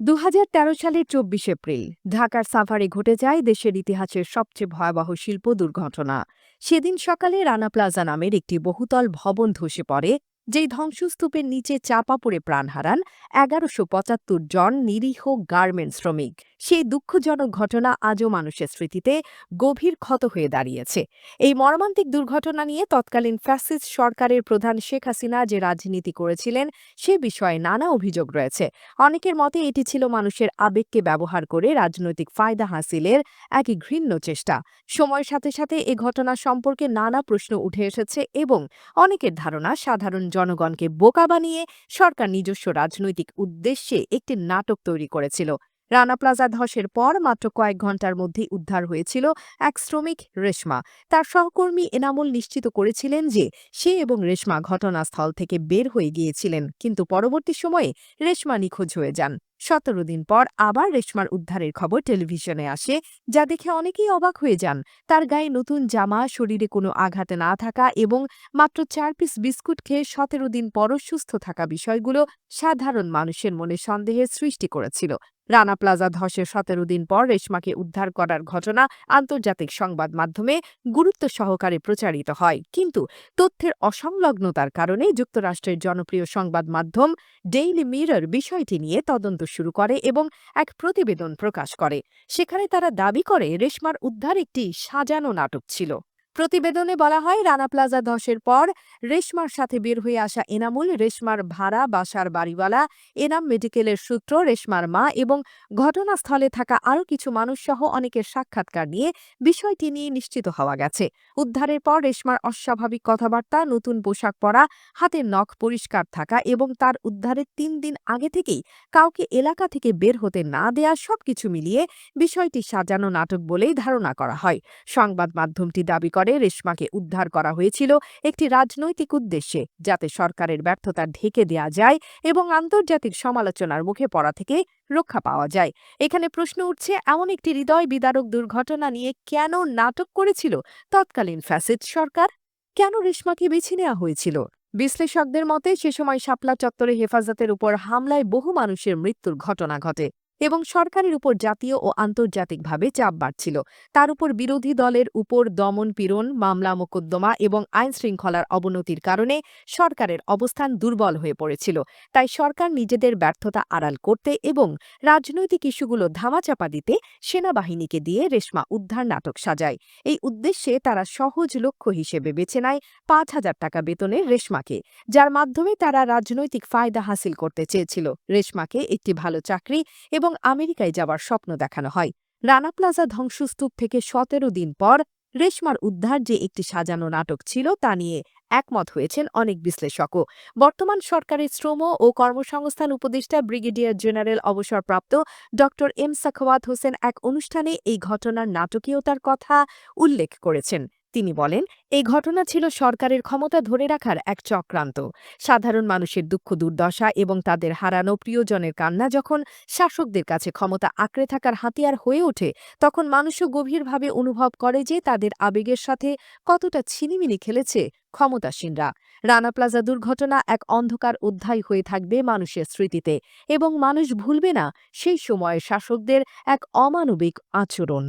দু হাজার তেরো সালের চব্বিশ এপ্রিল, ঢাকার সাভারে ঘটে যায় দেশের ইতিহাসের সবচেয়ে ভয়াবহ শিল্প দুর্ঘটনা। সেদিন সকালে রানা প্লাজা নামের একটি বহুতল ভবন ধসে পড়ে যেই ধ্বংসস্তূপের নিচে চাপা পড়ে প্রাণ হারান এগারোশো পঁচাত্তর জন নিরীহ গার্মেন্ট শ্রমিক। সেই দুঃখজনক ঘটনা আজও মানুষের স্মৃতিতে গভীর ক্ষত হয়ে দাঁড়িয়েছে। এই মর্মান্তিক দুর্ঘটনা নিয়ে তৎকালীন ফ্যাসিস্ট সরকারের প্রধান শেখ হাসিনা যে রাজনীতি করেছিলেন, সে বিষয়ে নানা অভিযোগ রয়েছে। অনেকের মতে এটি ছিল মানুষের আবেগকে ব্যবহার করে রাজনৈতিক ফায়দা হাসিলের একই ঘৃণ্য চেষ্টা। সময়ের সাথে সাথে এ ঘটনা সম্পর্কে নানা প্রশ্ন উঠে এসেছে এবং অনেকের ধারণা সাধারণ জনগণকে বোকা বানিয়ে সরকার নিজস্ব রাজনৈতিক উদ্দেশ্যে একটি নাটক তৈরি করেছিল। রানা প্লাজা ধসের পর মাত্র কয়েক ঘণ্টার মধ্যেই উদ্ধার হয়েছিল এক শ্রমিক রেশমা। তার সহকর্মী এনামুল নিশ্চিত করেছিলেন যে সে এবং রেশমা ঘটনাস্থল থেকে বের হয়ে গিয়েছিলেন, কিন্তু পরবর্তী সময়ে রেশমা নিখোঁজ হয়ে যান। সতেরো দিন পর আবার রেশমার উদ্ধারের খবর টেলিভিশনে আসে, যা দেখে অনেকেই অবাক হয়ে যান। তার গায়ে নতুন জামা, শরীরে কোনো আঘাত না থাকা এবং মাত্র চার পিস বিস্কুট খেয়ে সতেরো দিন পরও সুস্থ থাকা বিষয়গুলো সাধারণ মানুষের মনে সন্দেহের সৃষ্টি করেছিল। রানা প্লাজা ধসের সতেরো দিন পর রেশমাকে উদ্ধার করার ঘটনা আন্তর্জাতিক সংবাদ মাধ্যমে গুরুত্ব সহকারে প্রচারিত হয়। কিন্তু তথ্যের অসংলগ্নতার কারণে যুক্তরাষ্ট্রের জনপ্রিয় সংবাদ মাধ্যম ডেইলি মিরর বিষয়টি নিয়ে তদন্ত শুরু করে এবং এক প্রতিবেদন প্রকাশ করে। সেখানে তারা দাবি করে, রেশমার উদ্ধার একটি সাজানো নাটক ছিল। প্রতিবেদনে বলা হয়, রানা প্লাজা ধসের পর রেশমার সাথে বের হয়ে আসা এনামুল, রেশমার ভাড়া, বাসার বাড়িওয়ালা, এনাম মেডিকেলের সূত্র, রেশমার মা এবং ঘটনাস্থলে থাকা আরও কিছু মানুষ সহ অনেকের সাক্ষাৎকার নিয়ে বিষয়টি নিয়ে নিশ্চিত হওয়া গেছে। উদ্ধারের পর রেশমার অস্বাভাবিক কথাবার্তা, নতুন পোশাক পরা, হাতের নখ পরিষ্কার থাকা এবং তার উদ্ধারের তিন দিন আগে থেকেই কাউকে এলাকা থেকে বের হতে না দেয়া সবকিছু মিলিয়ে বিষয়টি সাজানো নাটক বলেই ধারণা করা হয়। সংবাদ মাধ্যমটি দাবি করে রেশমাকে উদ্ধার করা হয়েছিল একটি রাজনৈতিক উদ্দেশ্যে, যাতে সরকারের ব্যর্থতা ঢেকে দেয়া যায় এবং আন্তর্জাতিক সমালোচনার মুখে পড়া থেকে রক্ষা পাওয়া যায়। এখানে প্রশ্ন উঠছে, এমন একটি হৃদয় বিদারক দুর্ঘটনা নিয়ে কেন নাটক করেছিল তৎকালীন ফ্যাসিড সরকার? কেন রেশমাকে বেছে নেওয়া হয়েছিল? বিশ্লেষকদের মতে, সে সময় শাপলা চত্বরে হেফাজতের উপর হামলায় বহু মানুষের মৃত্যুর ঘটনা ঘটে। এবং সরকারের উপর জাতীয় ও আন্তর্জাতিকভাবে চাপ বাড়ছিল। তার উপর বিরোধী দলের উপর দমন পীড়ন, মামলা মোকদ্দমা এবং আইন শৃঙ্খলার অবনতির কারণে সরকারের অবস্থান দুর্বল হয়ে পড়েছিল। তাই সরকার নিজেদের ব্যর্থতা আড়াল করতে এবং রাজনৈতিক ইস্যুগুলো ধামাচাপা দিতে সেনাবাহিনীকে দিয়ে রেশমা উদ্ধার নাটক সাজায়। এই উদ্দেশ্যে তারা সহজ লক্ষ্য হিসেবে বেছে নেয় পাঁচ হাজার টাকা বেতনের রেশমাকে, যার মাধ্যমে তারা রাজনৈতিক ফায়দা হাসিল করতে চেয়েছিল। রেশমাকে একটি ভালো চাকরি এবং আমেরিকায় যাওয়ার স্বপ্ন দেখানো হয়। রানা প্লাজা ধ্বংসস্তূপ থেকে সতেরো দিন পর রেশমার উদ্ধার যে একটি সাজানো নাটক ছিল তা নিয়ে একমত হয়েছেন অনেক বিশ্লেষকও। বর্তমান সরকারের শ্রম ও কর্মসংস্থান উপদেষ্টা ব্রিগেডিয়ার জেনারেল অবসরপ্রাপ্ত ড এম সাখাওয়াত হোসেন এক অনুষ্ঠানে এই ঘটনার নাটকীয়তার কথা উল্লেখ করেছেন। তিনি বলেন, এই ঘটনা ছিল সরকারের ক্ষমতা ধরে রাখার এক চক্রান্ত। সাধারণ মানুষের দুঃখ দুর্দশা এবং তাদের হারানো প্রিয়জনের কান্না যখন শাসকদের কাছে ক্ষমতা আঁকড়ে থাকার হাতিয়ার হয়ে ওঠে, তখন মানুষও গভীরভাবে অনুভব করে যে তাদের আবেগের সাথে কতটা ছিনিমিনি খেলেছে ক্ষমতাসীনরা। রানা প্লাজা দুর্ঘটনা এক অন্ধকার অধ্যায় হয়ে থাকবে মানুষের স্মৃতিতে এবং মানুষ ভুলবে না সেই সময়ে শাসকদের এক অমানবিক আচরণ।